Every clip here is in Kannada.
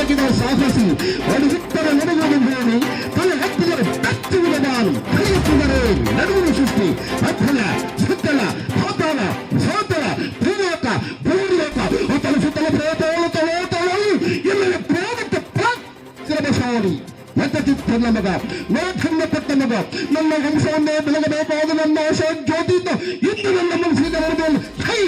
ಹಾಕಿದ ಸಾಹಸಿ ಅಡುಗಿಟ್ಟರ ನಡುಗುವುದು ಭೂಮಿ ತಲೆ ಎತ್ತಿದರೆ ಬೆಚ್ಚುವುದು ಬಾನು ಕಲಿಯುತ್ತಿದ್ದರೆ ನಡುಗುವ ಸೃಷ್ಟಿ ಅರ್ಥಲ ಸುತ್ತಲ ಪಾತಾಳ ಸೋತಲ ಭೂಲೋಕ ಭೂಲೋಕ ಅತಲ ಸುತ್ತಲ ಪ್ರೇತೋಳು ತಳೋತಳು ಎಲ್ಲರ ಪ್ರೇಮಿತ ಪ್ರಾಕ್ರಮಶಾಲಿ ಎಂತತಿತ್ತು ನಮಗ ನೋಧನ್ಯ ಪಟ್ಟ ಮಗ ನನ್ನ ವಂಶವನ್ನೇ ಬೆಳಗಬೇಕಾದ ನನ್ನ ಆಶಾ ಜ್ಯೋತಿಯಿಂದ ಇಂದು ನನ್ನ ಮನಸ್ಸಿನ ವರದಿಯಲ್ಲಿ ಹೈ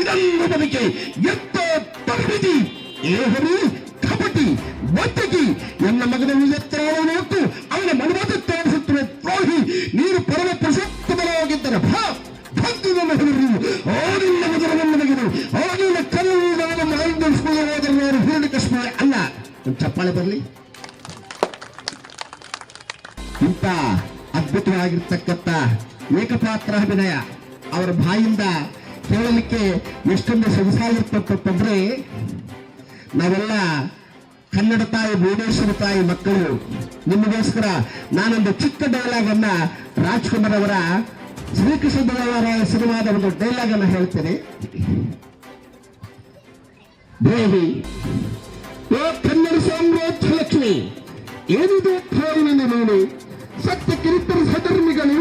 ಇದನ್ನು ಬದುಕೆ ಎತ್ತ ತರಬಿದಿ ಏಹರಿ ಒತ್ತಗಿ ನನ್ನ ಮಗನ ಹೊತ್ತು ಅವನ ಮನವಾದ ತೋರಿಸುತ್ತಿರುವ ದ್ರೋಹಿ, ನೀನು ಪರಮ ಪುರುಷೋತ್ತಮರಾಗಿದ್ದರೆ ಭಾ ನಾನು. ಅಲ್ಲ. ಚಪ್ಪಾಳೆ ಬರಲಿ. ಇಂಥ ಅದ್ಭುತವಾಗಿರ್ತಕ್ಕಂಥ ಏಕಪಾತ್ರ ಅಭಿನಯ ಅವರ ಬಾಯಿಂದ ಕೇಳಲಿಕ್ಕೆ ಎಷ್ಟೊಂದು ಸೊಗಸಾಗಿರ್ತಕ್ಕಂತಂದ್ರೆ ನಾವೆಲ್ಲ ಕನ್ನಡ ತಾಯಿ, ಭುವನೇಶ್ವರಿ ತಾಯಿ ಮಕ್ಕಳು, ನಿಮಗೋಸ್ಕರ ನಾನೊಂದು ಚಿಕ್ಕ ಡೈಲಾಗ್ ಅನ್ನ ರಾಜ್ಕುಮಾರ್ ಅವರ ಶ್ರೀಕೃಷ್ಣ ದೇವರಾಯ ಸಿನಿಮಾದ ಒಂದು ಡೈಲಾಗ್ ಅನ್ನ ಹೇಳ್ತೇನೆ. ದೇವಿ, ಓ ಕನ್ನಡ ಸಾಮ್ರಾಜ್ಯ ಲಕ್ಷ್ಮಿ, ಏನಿದು ಕಾರಿನ ನೋಡಿ ಸತ್ಯಕ್ಕೆ ನಿಂತರ ಸಧರ್ಮಿಗಳು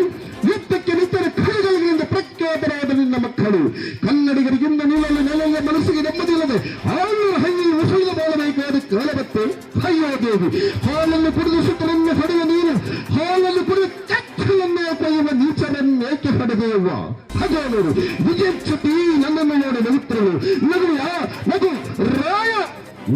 ಯುದ್ಧಕ್ಕೆ ನಿಂತರ ಖಡ್ಗಗಳಿಂದ ಪ್ರಖ್ಯಾತರಾದ ನಿನ್ನ ಮಕ್ಕಳು ಕನ್ನಡಿಗರಿಗಿಂದ ಬತ್ತೆ ಅಯ್ಯೋ ದೇವಿ, ಹಾಲನ್ನು ಕುಡಿದು ಸುತ್ತರನ್ನು ಹೊಡೆಯ ನೀನು, ಹಾಲನ್ನು ಕುಡಿದು ಚಕ್ಕಲನ್ನು ಕೊಯ್ಯುವ ನೀಚರನ್ನೇಕೆ ಹೊಡೆದೆಯವ್ವ ಹಾಗೆ ನೋಡು, ವಿಜಯ ಚ್ಯುತಿ ನನ್ನನ್ನು ನೋಡಿ ನಗುತ್ತಿರಲು ನಗುವ ನಗು ರಾಯ,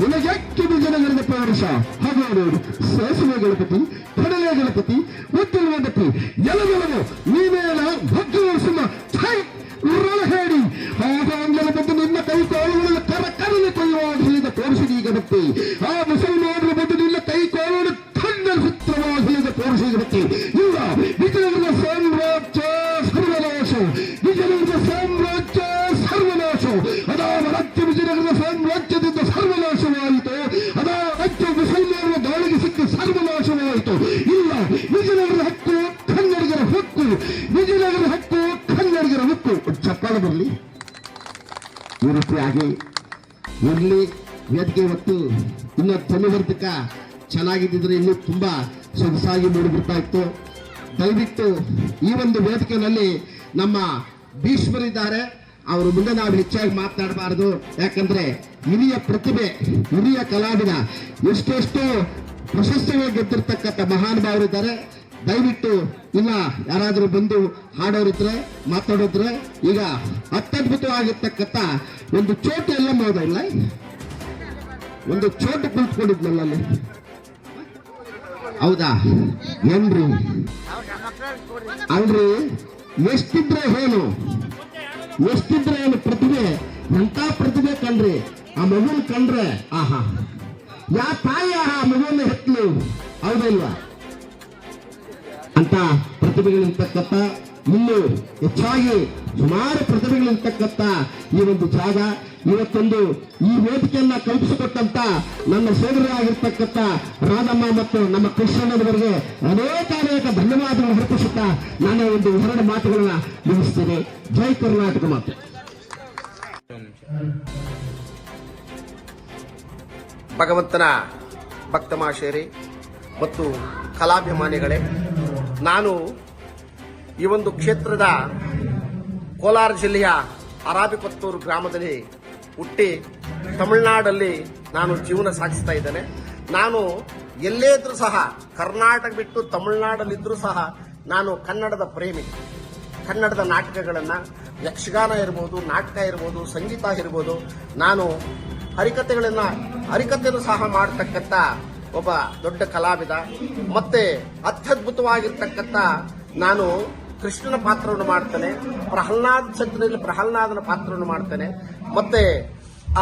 ನಿನಗ್ಯಾಕೆ ವಿಜಯನಗರದ ಪೌರುಷ ಹಾಗೆ ನೋಡು, ಸಾಸುವೆ ಗಣಪತಿ, ಕಡಲೆ ಗಣಪತಿ ಉತ್ತಲ ಗಣಪತಿ ಎಲಗೆಲವು ನೀನೇನ ಭಕ್ತರು ಸುಮ್ಮ ಹೇಳಿ. ಆಗಾಂಗಲ ಬಂದು ನಿನ್ನ ಕೊಯ್ಯುವ ಹೇಳಿದ ತೋರಿಸಿದ ಈ ಗಣಪತಿ ಆ ಮುಸಲ್ಮಾನರು ಬಂದು ಕೈ ಕೈ ಕಾಲುಗಳನ್ನು ಖಂಡರಿಸುತ್ತವಾಗಿ ಹೇಳಿದ ತೋರಿಸಿದ ಭಕ್ತಿ. ಇಲ್ಲ ವಿಜಯನಗರ ಸಾಮ್ರಾಜ್ಯ ಸರ್ವನಾಶ. ವಿಜಯನಗರ ಸಾಮ್ರಾಜ್ಯ ಸರ್ವನಾಶ. ಅದಾವ ರಾಜ್ಯ ವಿಜಯನಗರದ ಸಾಮ್ರಾಜ್ಯದಿಂದ ಸರ್ವನಾಶವಾಯಿತು. ಅದಾ ರಾಜ್ಯ ಮುಸಲ್ಮಾನರ ದಾಳಿಗೆ ಸಿಕ್ಕ ಸರ್ವನಾಶವಾಯಿತು. ಇಲ್ಲ, ವಿಜಯನಗರದ ಹಕ್ಕು ಕನ್ನಡಿಗರ ಹಕ್ಕು. ವಿಜಯನಗರದ ಹಕ್ಕು ಕನ್ನಡಿಗರ ಹಕ್ಕು. ಚಪ್ಪಾಳೆ ಬರಲಿ. ಈ ರೀತಿಯಾಗಿ ಇರಲಿ. ವೇದಿಕೆ ಇವತ್ತು ಇನ್ನೂ ತನುವರ್ಧಕ ಚೆನ್ನಾಗಿದ್ದಿದ್ರೆ ಇನ್ನೂ ತುಂಬ ಸೊಗಸಾಗಿ ಮೂಡಿಬಿಡ್ತಾ ಇತ್ತು. ದಯವಿಟ್ಟು ಈ ಒಂದು ವೇದಿಕೆಯಲ್ಲಿ ನಮ್ಮ ಭೀಷ್ಮರಿದ್ದಾರೆ ಅವರು ಮುಂದೆ ನಾವು ಹೆಚ್ಚಾಗಿ ಮಾತನಾಡಬಾರದು. ಯಾಕಂದ್ರೆ ಹಿರಿಯ ಪ್ರತಿಭೆ, ಹಿರಿಯ ಕಲಾವಿದ ಎಷ್ಟೆಷ್ಟು ಪ್ರಶಸ್ತಿಗಳು ಗೆದ್ದಿರ್ತಕ್ಕಂಥ ಮಹಾನುಭಾವರಿದ್ದಾರೆ ದಯವಿಟ್ಟು ಇಲ್ಲ ಯಾರಾದರೂ ಬಂದು ಹಾಡೋರಿದ್ರೆ ಮಾತಾಡೋದ್ರೆ ಈಗ ಅತ್ಯದ್ಭುತವಾಗಿರ್ತಕ್ಕಂಥ ಒಂದು ಚೋಟು ಎಲ್ಲ ಮೋದ ಇಲ್ಲ? ಒಂದು ಚೋಟು ಕುಳಿತುಕೊಂಡಿದ್ನಲ್ಲ ಅಲ್ಲಿ. ಹೌದಾ? ಏನ್ರಿ? ಅಲ್ರಿ, ಎಷ್ಟಿದ್ರೆ ಏನು? ಎಷ್ಟಿದ್ರೆ ಏನು ಪ್ರತಿಭೆ? ಎಂತ ಪ್ರತಿಭೆ ಕಣ್ರಿ? ಆ ಮಗುನ್ ಕಂಡ್ರೆ, ಆಹಾ. ಯಾ ತಾಯಿ ಆ ಮಗುವನ್ನ ಹೆತ್ಲು? ಹೌದಲ್ವಾ ಅಂತ ಪ್ರತಿಭೆಗಳಿರ್ತಕ್ಕಂಥ ಇನ್ನು ಹೆಚ್ಚಾಗಿ ಸುಮಾರು ಪ್ರತಿಭೆಗಳಿರ್ತಕ್ಕಂಥ ಈ ಒಂದು ಜಾಗ, ಇವತ್ತೊಂದು ಈ ವೇದಿಕೆಯನ್ನ ಕಲ್ಪಿಸಿಕೊಟ್ಟಂತ ನನ್ನ ಸೋದರಿಯಾಗಿರ್ತಕ್ಕಂಥ ರಾಧಮ್ಮ ಮತ್ತು ನಮ್ಮ ಕೃಷ್ಣನವರಿಗೆ ಅನೇಕ ಅನೇಕ ಧನ್ಯವಾದಗಳು ಅರ್ಪಿಸುತ್ತಾ ನಾನು ಒಂದು ಎರಡು ಮಾತುಗಳನ್ನ ಮುಗಿಸ್ತೇನೆ. ಜೈ ಕರ್ನಾಟಕ ಮಾತು. ಭಗವಂತನ ಭಕ್ತಮಾಶೇರಿ ಮತ್ತು ಕಲಾಭಿಮಾನಿಗಳೇ, ನಾನು ಈ ಒಂದು ಕ್ಷೇತ್ರದ ಕೋಲಾರ ಜಿಲ್ಲೆಯ ಅರಾಬಿಕೊತ್ತೂರು ಗ್ರಾಮದಲ್ಲಿ ಹುಟ್ಟಿ ತಮಿಳುನಾಡಲ್ಲಿ ನಾನು ಜೀವನ ಸಾಗಿಸ್ತಾ ಇದ್ದೇನೆ. ನಾನು ಎಲ್ಲೇ ಇದ್ರೂ ಸಹ, ಕರ್ನಾಟಕ ಬಿಟ್ಟು ತಮಿಳುನಾಡಲ್ಲಿದ್ದರೂ ಸಹ ನಾನು ಕನ್ನಡದ ಪ್ರೇಮಿ. ಕನ್ನಡದ ನಾಟಕಗಳನ್ನು ಯಕ್ಷಗಾನ ಇರ್ಬೋದು, ನಾಟಕ ಇರ್ಬೋದು, ಸಂಗೀತ ಇರ್ಬೋದು, ನಾನು ಹರಿಕತೆಗಳನ್ನು, ಹರಿಕತೆಯನ್ನು ಸಹ ಮಾಡತಕ್ಕಂಥ ಒಬ್ಬ ದೊಡ್ಡ ಕಲಾವಿದ. ಮತ್ತೆ ಅತ್ಯದ್ಭುತವಾಗಿರ್ತಕ್ಕಂಥ ನಾನು ಕೃಷ್ಣನ ಪಾತ್ರವನ್ನು ಮಾಡ್ತಾನೆ, ಪ್ರಹ್ಲಾದ್ ಚಂದ್ರನಲ್ಲಿ ಪ್ರಹ್ಲಾದನ ಪಾತ್ರವನ್ನು ಮಾಡ್ತಾನೆ, ಮತ್ತೆ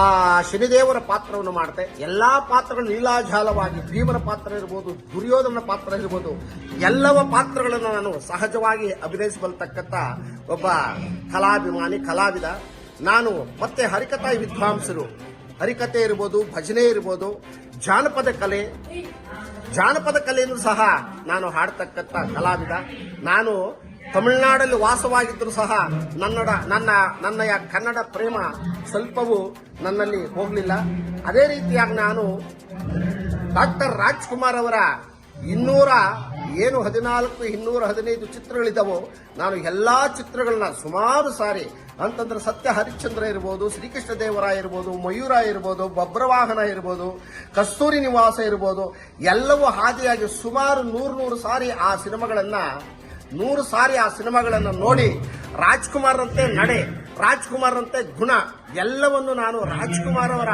ಆ ಶನಿದೇವರ ಪಾತ್ರವನ್ನು ಮಾಡ್ತೆ ಎಲ್ಲಾ ಪಾತ್ರಗಳು ಲೀಲಾಜಾಲವಾಗಿ ಭೀಮನ ಪಾತ್ರ ಇರ್ಬೋದು ದುರ್ಯೋಧನ ಪಾತ್ರ ಇರ್ಬೋದು, ಎಲ್ಲವ ಪಾತ್ರಗಳನ್ನು ನಾನು ಸಹಜವಾಗಿ ಅಭಿನಯಿಸಬಲ್ತಕ್ಕಂಥ ಒಬ್ಬ ಕಲಾಭಿಮಾನಿ, ಕಲಾವಿದ. ನಾನು ಮತ್ತೆ ಹರಿಕಥಾ ವಿದ್ವಾಂಸರು. ಹರಿಕತೆ ಇರ್ಬೋದು, ಭಜನೆ ಇರ್ಬೋದು, ಜಾನಪದ ಕಲೆ. ಜಾನಪದ ಕಲೆಯನ್ನು ಸಹ ನಾನು ಹಾಡ್ತಕ್ಕಂಥ ಕಲಾವಿದ. ನಾನು ತಮಿಳುನಾಡಲ್ಲಿ ವಾಸವಾಗಿದ್ದರೂ ಸಹ ನನ್ನಡ, ನನ್ನ, ನನ್ನಯ ಕನ್ನಡ ಪ್ರೇಮ ಸ್ವಲ್ಪವೂ ನನ್ನಲ್ಲಿ ಹೋಗಲಿಲ್ಲ. ಅದೇ ರೀತಿಯಾಗಿ ನಾನು ಡಾಕ್ಟರ್ ರಾಜ್ಕುಮಾರ್ ಅವರ ಇನ್ನೂರ ಏನು ಹದಿನಾಲ್ಕು, ಇನ್ನೂರ ಹದಿನೈದು ಚಿತ್ರಗಳಿದ್ದಾವೋ. ನಾನು ಎಲ್ಲಾ ಚಿತ್ರಗಳನ್ನ ಸುಮಾರು ಸಾರಿ ಅಂತಂದ್ರೆ ಸತ್ಯ ಹರಿಶ್ಚಂದ್ರ ಇರ್ಬೋದು, ಶ್ರೀಕೃಷ್ಣ ದೇವರಾಯ ಇರ್ಬೋದು ಮಯೂರ ಇರ್ಬೋದು ಬಬ್ರವಾಹನ ಇರ್ಬೋದು, ಕಸ್ತೂರಿ ನಿವಾಸ ಇರ್ಬೋದು, ಎಲ್ಲವೂ ಹಾದಿಯಾಗಿ ಸುಮಾರು ನೂರು ನೂರು ಸಾರಿ ಆ ಸಿನಿಮಾಗಳನ್ನ ನೂರು ಸಾರಿ ಆ ಸಿನಿಮಾಗಳನ್ನು ನೋಡಿ ರಾಜ್ಕುಮಾರ್ ಅಂತೆ ನಡೆ ರಾಜ್ಕುಮಾರ್ ಅಂತೆ ಗುಣ, ಎಲ್ಲವನ್ನು ನಾನು ರಾಜ್ಕುಮಾರ್ ಅವರ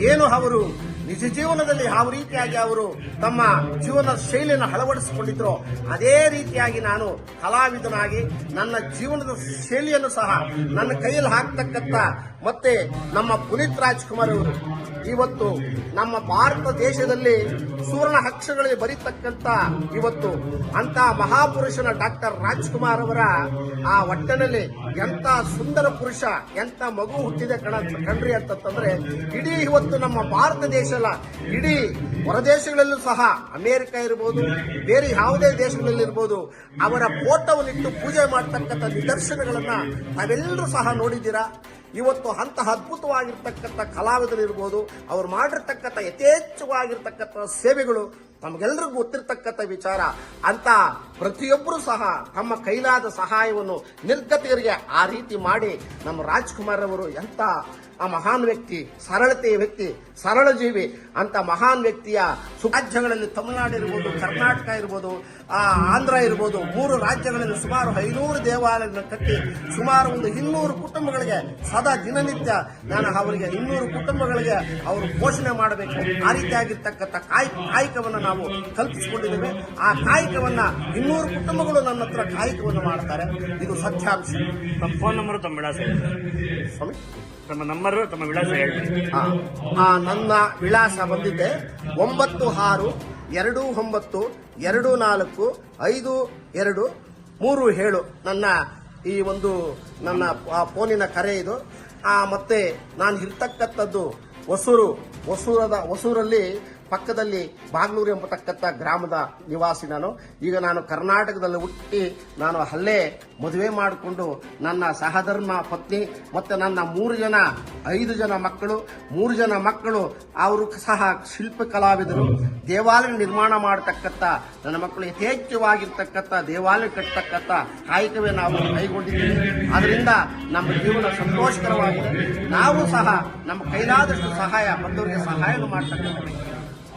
ಏನು ಅವರು ನಿಜ ಜೀವನದಲ್ಲಿ ಯಾವ ರೀತಿಯಾಗಿ ಅವರು ತಮ್ಮ ಜೀವನ ಶೈಲಿಯನ್ನು ಅಳವಡಿಸಿಕೊಂಡಿದ್ರು ಅದೇ ರೀತಿಯಾಗಿ ನಾನು ಕಲಾವಿದನಾಗಿ ನನ್ನ ಜೀವನದ ಶೈಲಿಯನ್ನು ಸಹ ನನ್ನ ಕೈಯಲ್ಲಿ ಹಾಕ್ತಕ್ಕಂಥ ಮತ್ತೆ ನಮ್ಮ ಪುನೀತ್ ರಾಜ್ಕುಮಾರ್ ಅವರು ಇವತ್ತು ನಮ್ಮ ಭಾರತ ದೇಶದಲ್ಲಿ ಸುವರ್ಣ ಹಕ್ಷಗಳಲ್ಲಿ ಬರೀತಕ್ಕಂತ ಇವತ್ತು ಅಂತ ಮಹಾಪುರುಷನ ಡಾಕ್ಟರ್ ರಾಜ್ಕುಮಾರ್ ಅವರ ಆ ಒಟ್ಟಿನಲ್ಲಿ ಎಂತ ಸುಂದರ ಪುರುಷ ಎಂತ ಮಗು ಹುಟ್ಟಿದೆ ಕಣ ಕಣ್ರಿ ಅಂತಂದ್ರೆ ಇಡೀ ಇವತ್ತು ನಮ್ಮ ಭಾರತ ದೇಶ ಅಲ್ಲ, ಇಡೀ ಹೊರದೇಶಗಳಲ್ಲೂ ಸಹ ಅಮೆರಿಕ ಇರ್ಬೋದು, ಬೇರೆ ಯಾವುದೇ ದೇಶಗಳಲ್ಲಿ ಇರ್ಬೋದು ಅವರ ಫೋಟೋವನ್ನಿಟ್ಟು ಪೂಜೆ ಮಾಡ್ತಕ್ಕಂಥ ನಿದರ್ಶನಗಳನ್ನ ನಾವೆಲ್ಲರೂ ಸಹ ನೋಡಿದ್ದೀರಾ? ಇವತ್ತು ಅಂತಹ ಅದ್ಭುತವಾಗಿರ್ತಕ್ಕಂಥ ಕಲಾವಿದರಿರ್ಬೋದು, ಅವ್ರು ಮಾಡಿರ್ತಕ್ಕಂಥ ಯಥೇಚ್ಛವಾಗಿರ್ತಕ್ಕಂಥ ಸೇವೆಗಳು ತಮಗೆಲ್ಲರಿಗೂ ಗೊತ್ತಿರ್ತಕ್ಕಂಥ ವಿಚಾರ. ಅಂತ ಪ್ರತಿಯೊಬ್ಬರು ಸಹ ತಮ್ಮ ಕೈಲಾದ ಸಹಾಯವನ್ನು ನಿರ್ಗತಿಯರಿಗೆ ಆ ರೀತಿ ಮಾಡಿ ನಮ್ಮ ರಾಜ್ಕುಮಾರ್ ಅವರು ಎಂತ ಆ ಮಹಾನ್ ವ್ಯಕ್ತಿ, ಸರಳತೆಯ ವ್ಯಕ್ತಿ ಸರಳ ಜೀವಿ ಅಂತ ಮಹಾನ್ ವ್ಯಕ್ತಿಯ ಸುರಾಜ್ಯಗಳಲ್ಲಿ ತಮಿಳುನಾಡು ಇರ್ಬೋದು, ಕರ್ನಾಟಕ ಇರ್ಬೋದು, ಆ ಆಂಧ್ರ ಇರ್ಬೋದು, ಮೂರು ರಾಜ್ಯಗಳಲ್ಲಿ ಸುಮಾರು ಐನೂರು ದೇವಾಲಯಗಳನ್ನು ಕಟ್ಟಿ ಸುಮಾರು ಒಂದು ಇನ್ನೂರು ಕುಟುಂಬಗಳಿಗೆ ಸದಾ ದಿನನಿತ್ಯ ನಾನು ಅವರಿಗೆ ಇನ್ನೂರು ಕುಟುಂಬಗಳಿಗೆ ಅವರು ಪೋಷಣೆ ಮಾಡಬೇಕು. ಆ ರೀತಿಯಾಗಿರ್ತಕ್ಕಂಥ ಕಾಯ್ ಕಾಯಕವನ್ನು ನಾವು ಕಲ್ಪಿಸಿಕೊಂಡಿದ್ದೇವೆ. ಆ ಕಾಯಕವನ್ನ ಇನ್ನೂರು ಕುಟುಂಬಗಳು ನನ್ನ ಹತ್ರ ಕಾಯಕವನ್ನು ಮಾಡ್ತಾರೆ. ಇದು ಸತ್ಯಾಂಶ. ತಮ್ಮ ಫೋನ್ ನಂಬರ್ ತಮ್ಮ ವಿಳಾಸ ಸ್ವಾಮಿ? ತಮ್ಮ ನಂಬರ್ ತಮ್ಮ ವಿಳಾಸ ಹೇಳಿ ಆ, ನನ್ನ ವಿಳಾಸ ಬಂದಿದೆ ಒಂಬತ್ತು ಆರು ಎರಡು ಒಂಬತ್ತು ಎರಡು ನಾಲ್ಕು ಐದು ಎರಡು ಮೂರು ಏಳು. ನನ್ನ ಈ ಒಂದು ನನ್ನ ಆ ಫೋನಿನ ಕರೆ ಇದು. ಆ, ಮತ್ತೆ ನಾನು ಇರ್ತಕ್ಕಂಥದ್ದು ಹೊಸೂರು. ಹೊಸೂರದ ಹೊಸೂರಲ್ಲಿ ಪಕ್ಕದಲ್ಲಿ ಬಾಗ್ಲೂರು ಎಂಬತಕ್ಕಂಥ ಗ್ರಾಮದ ನಿವಾಸಿ ನಾನು. ಈಗ ನಾನು ಕರ್ನಾಟಕದಲ್ಲಿ ಹುಟ್ಟಿ ನಾನು ಅಲ್ಲೇ ಮದುವೆ ಮಾಡಿಕೊಂಡು ನನ್ನ ಸಹಧರ್ಮ, ಪತ್ನಿ ಮತ್ತು ನನ್ನ ಮೂರು ಜನ, ಐದು ಜನ ಮಕ್ಕಳು. ಮೂರು ಜನ ಮಕ್ಕಳು ಅವರು ಸಹ ಶಿಲ್ಪ ಕಲಾವಿದರು. ದೇವಾಲಯ ನಿರ್ಮಾಣ ಮಾಡತಕ್ಕಂಥ, ನನ್ನ ಮಕ್ಕಳು ಯಥೇಚ್ಛವಾಗಿರ್ತಕ್ಕಂಥ ದೇವಾಲಯ ಕಟ್ಟತಕ್ಕಂಥ ಕಾಯಕವೇ ನಾವು ಕೈಗೊಂಡಿದ್ದೀವಿ. ಅದರಿಂದ ನಮ್ಮ ಜೀವನ ಸಂತೋಷಕರವಾಗಿದೆ. ನಾವು ಸಹ ನಮ್ಮ ಕೈಲಾದಷ್ಟು ಸಹಾಯ, ಬಂದವರಿಗೆ ಸಹಾಯ ಮಾಡ್ತಕ್ಕಂಥ